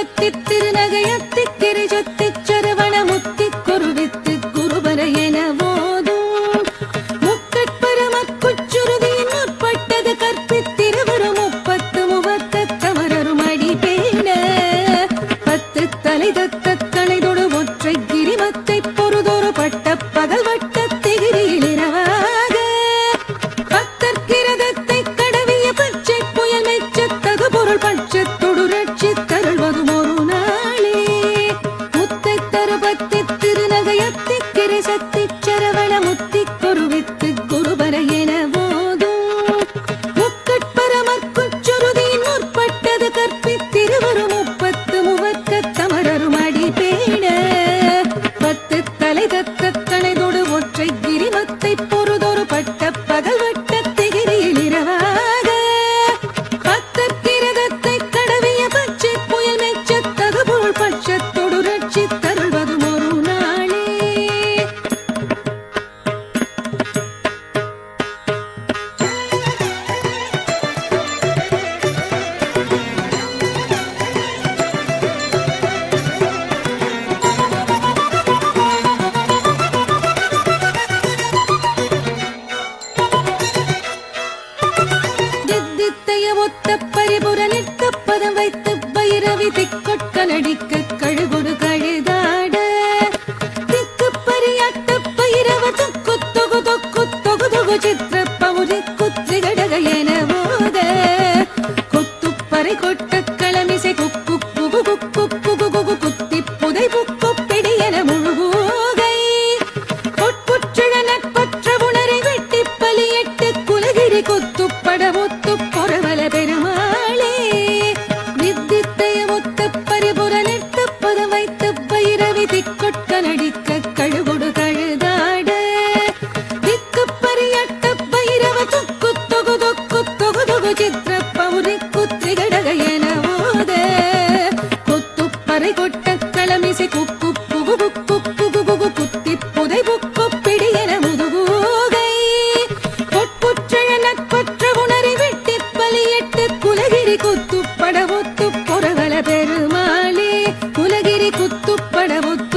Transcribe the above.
தருபத்தி திருநகையத்தி கிரிஜொத்தி சரவண முத்தி குருவித்து குருபர என போதும் முக்கட்பரமக் முற்பட்டது கற்பித்திருவரும் முப்பத்து முவத்த தமரரும் அடி பேண. பத்து தலை தத்த கணைதொடு ஒற்றை கிரிமத்தை பொறுதொரு பட்ட பகல் முத்த பரிபுர நிற்க பதம் வைத்து பைரவி திக்கொட்க நடிக்க கழுகுடு கழுதாட. திக்கு பரியாட்ட பைரவ தொக்கு தொகு தொக்கு தொகு தொகு சித்திர பவுரி குத்ரி கடக என போத கொத்து பறை கொட்ட களமிசை குக்கு குகு குக்கு குகு குகு குத்தி புதை புக்கு பிடி என முழுகூகை பொற்புற்றழ நட்பற்ற உணரை வெட்டி பலியிட்டு குலகிரி குத்துப்பட முத்து பொறவல புகு புகு குத்தி புதை புக்கு பிடியன முதுகூகை. பொற்புற்றழ நட்பற்ற உணரி வெட்டி பலியிட்டு குலகிரி குத்துப்பட ஒத்து பொறவல பெருமாளே. குலகிரி குத்துப்பட ஒத்து